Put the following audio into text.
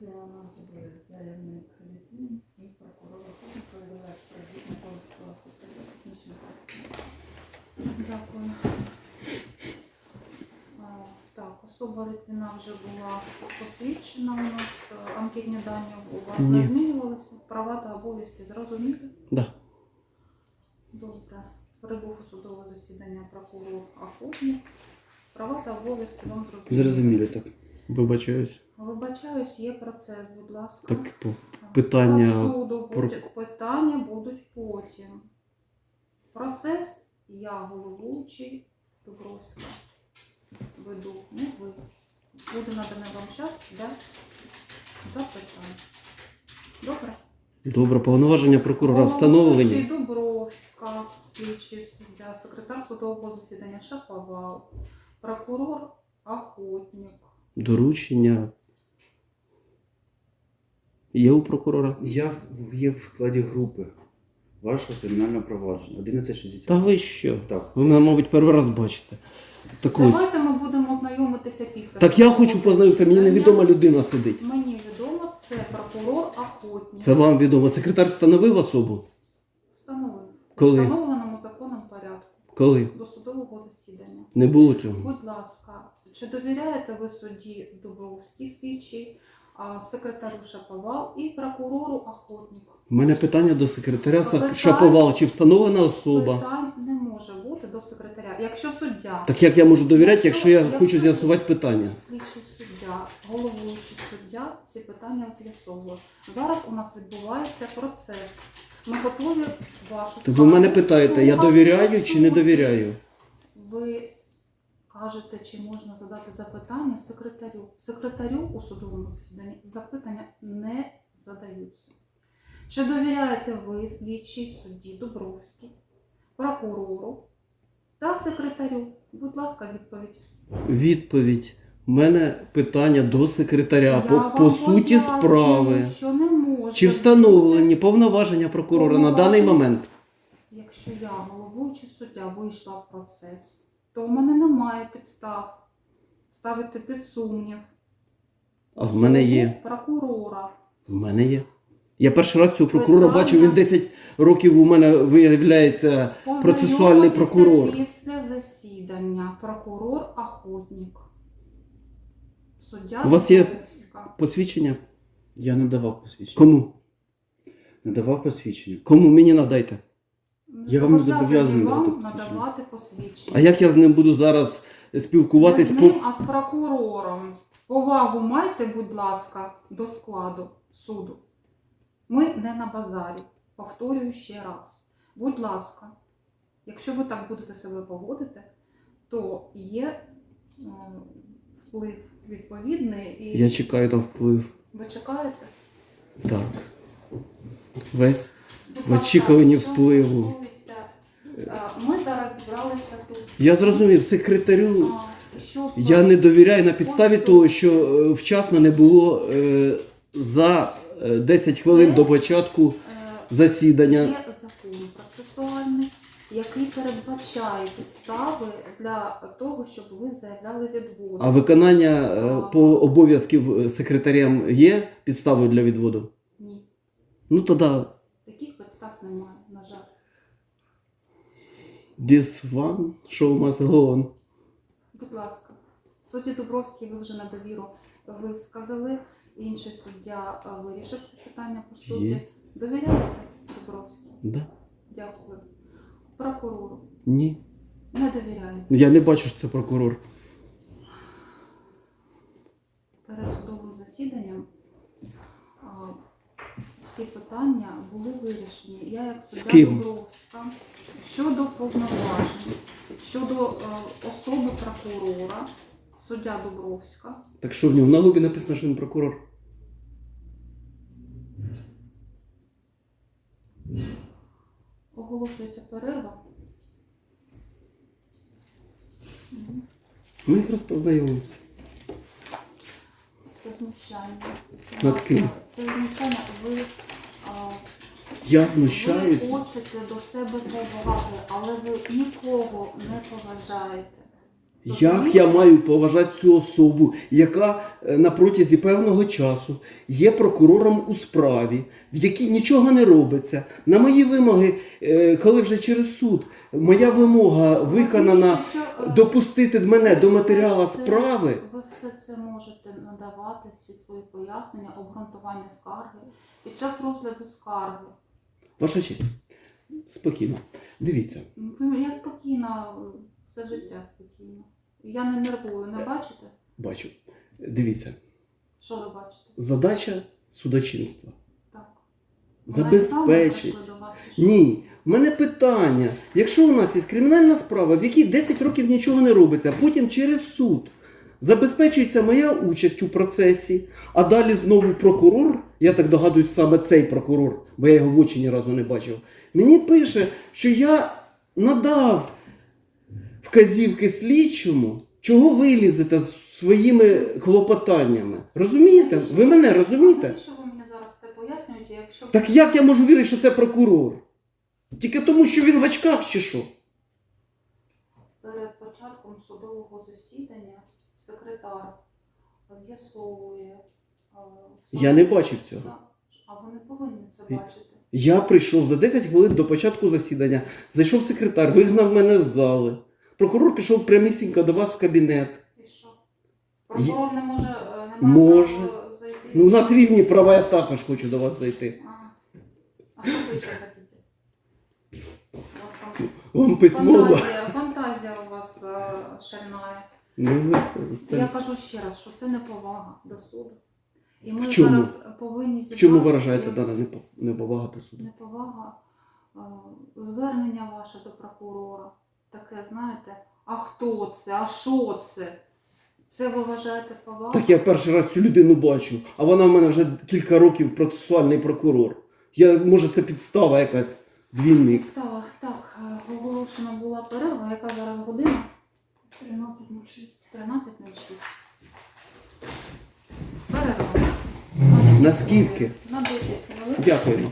для назви заявник Літвін і прокурор Охотник повідомляє про відмову скласти технічних Дякую. Так, особа Литвина вже була посвідчена у нас. Анкетні дані у вас Ні. не змінювалися. Права та обов'язки зрозуміли? Да. Добре. Прибув у судове засідання прокурор Охотник. Права та обов'язки вам зрозуміли. Зрозуміло так. Вибачаюсь. Вибачаюсь, є процес, будь ласка. Так, питання суду про- будуть, питання будуть потім. Процес я головуючий Дубровська. Веду, не ви. Буде наданий вам час для запитань. Добре? добре, повноваження прокурора встановлені. Головуючий Дубровська, слідчий суддя, секретар судового засідання Шаповал, прокурор Охотник. Доручення. Є у прокурора? Я в- є в складі групи вашого кримінального провадження. 1160. Та ви що? Так. Ви мене, мабуть, перший раз бачите. Так ось. Давайте ми будемо знайомитися після. Так я хочу познайомитися, мені невідома людина сидить. Мені відомо, це прокурор Охотник. Це вам відомо. Секретар встановив особу? Встановлено. Коли? Встановленому законом порядку Коли? до судового засідання. Не було цього. Будь ласка, чи довіряєте ви судді Дубровський слідчий, а, секретарю Шаповал і прокурору Охотник? У мене питання до секретаря Питання- Шаповал. Чи встановлена особа? Питань не може бути до секретаря. Якщо суддя, Так як я можу довіряти, якщо я хочу з'ясувати питання? слідчий суддя, головуючий суддя ці питання з'ясовує. Зараз у нас відбувається процес. Ми готові вашу Так ви мене питаєте, я слухати довіряю чи не довіряю? Ви кажете, чи можна задати запитання секретарю. Секретарю у судовому засіданні запитання не задаються. Чи довіряєте ви слідчій судді Дубровській, прокурору та секретарю? Будь ласка, відповідь. Відповідь. У мене питання до секретаря Я по, вам по суті пояснюю, справи. Що не може Чи встановлені повноваження прокурора на даний Повноваження? момент? Якщо я, головуючий суддя, вийшла в процес, то у мене немає підстав ставити під сумнів. А в мене є. Прокурора. В мене є. Я перший раз цього прокурора Питання. бачу, він 10 років у мене виявляється процесуальний прокурор. Після засідання прокурор Охотник. Суддя У вас є- Дубровська. посвідчення. Я не давав посвідчення. Кому? Не давав посвідчення. Кому мені надайте? Я вам не Зобов'язаний вам посвідчення. надавати посвідчення. А як я з ним буду зараз спілкуватись Не з ним, а з прокурором. Повагу майте, будь ласка, до складу суду. Ми не на базарі. Повторюю ще раз. Будь ласка, якщо ви так будете себе поводити, то є е, вплив відповідний і Я чекаю там вплив. ви чекаєте? Так. Весь. В очікуванні впливу. Е, Ми зараз зібралися тут. Я зрозумів, секретарю. Щоб Я не довіряю на підставі того, що е, вчасно не було е, за е, 10 хвилин Це- до початку е, засідання. Є закон процесуальний, який передбачає підстави для того, щоб ви заявляли відводи. А виконання е, по обов'язків е, секретарям є підставою для відводу? Ні, Ну тоді таких підстав немає. This one show must go on. Будь ласка, судді Дубровський, ви вже на довіру висказали. Інший суддя е, вирішив це питання по суті. Є. Довіряєте Дубровський? Да? Дякую. Прокурору Ні. не довіряєте. Я не бачу, що це прокурор. перед судовим засіданням а, всі питання були вирішені. Я як суддя ким? Дубровська щодо повноважень, щодо е, особи прокурора, суддя Дубровська. Так що в нього на лобі написано, що він прокурор. Оголошується перерва. Ми якраз познайомимося. Це знущання. Над ким? Це знущання. Ви, а, Я знущаюсь. ви хочете до себе поваги, але ви нікого не поважаєте. Як я маю поважати цю особу, яка е, на протязі певного часу є прокурором у справі, в якій нічого не робиться. На мої вимоги, е, коли вже через суд, моя вимога виконана е, допустити мене до матеріалу справи. Ви все це можете надавати, всі свої пояснення, обґрунтування скарги під час розгляду скарги. Ваша честь, спокійно. Дивіться, Ви- Я спокійна, все життя спокійно. Я не нервую, не бачите? бачу. Дивіться, Що ви бачите? задача судочинства. Так. Забезпечить. Ні, в мене питання. Якщо у нас є кримінальна справа, в якій 10 років нічого не робиться, а потім через суд забезпечується моя участь у процесі, а далі знову прокурор, я так догадуюсь, саме цей прокурор, бо я його в очі ні разу не бачив, мені пише, що я надав вказівки слідчому, чого ви лізете з своїми клопотаннями. Розумієте? Ви мене розумієте? Навіщо ви мені зараз це пояснюєте, якщо Так як я можу вірити, що це прокурор? Тільки тому, що він в очках чи що? перед початком судового засідання секретар з'ясовує. е, Я не бачив цього. А ви не повинні це І- бачити. Я прийшов за 10 хвилин до початку засідання, зайшов секретар, вигнав мене з зали. Прокурор пішов прямісінько до вас в кабінет. І що? Прокурор не може, е, не має Може. права зайти. Ну, у нас рівні права, я також хочу до вас зайти. А, а що ви ще хотіте? У вас там Вам письмово. фантазія, фантазія у вас е, шальна. Ну, ви це- це- Я кажу ще раз, що це неповага до суду. І ми В чому? зараз повинні В чому виражається дана непо- неповага до суду? неповага, е, звернення ваше до прокурора. Таке, знаєте, а хто це? А що це? Це ви вважаєте повагою? Так я перший раз цю людину бачу, а вона в мене вже кілька років процесуальний прокурор. Я, може, це підстава якась. Двійник. Підстава. Так, е, оголошена була перерва. Яка зараз година? 13.06. 13.06. Перерва. Наскільки? На 10 хвилин. Дякуємо.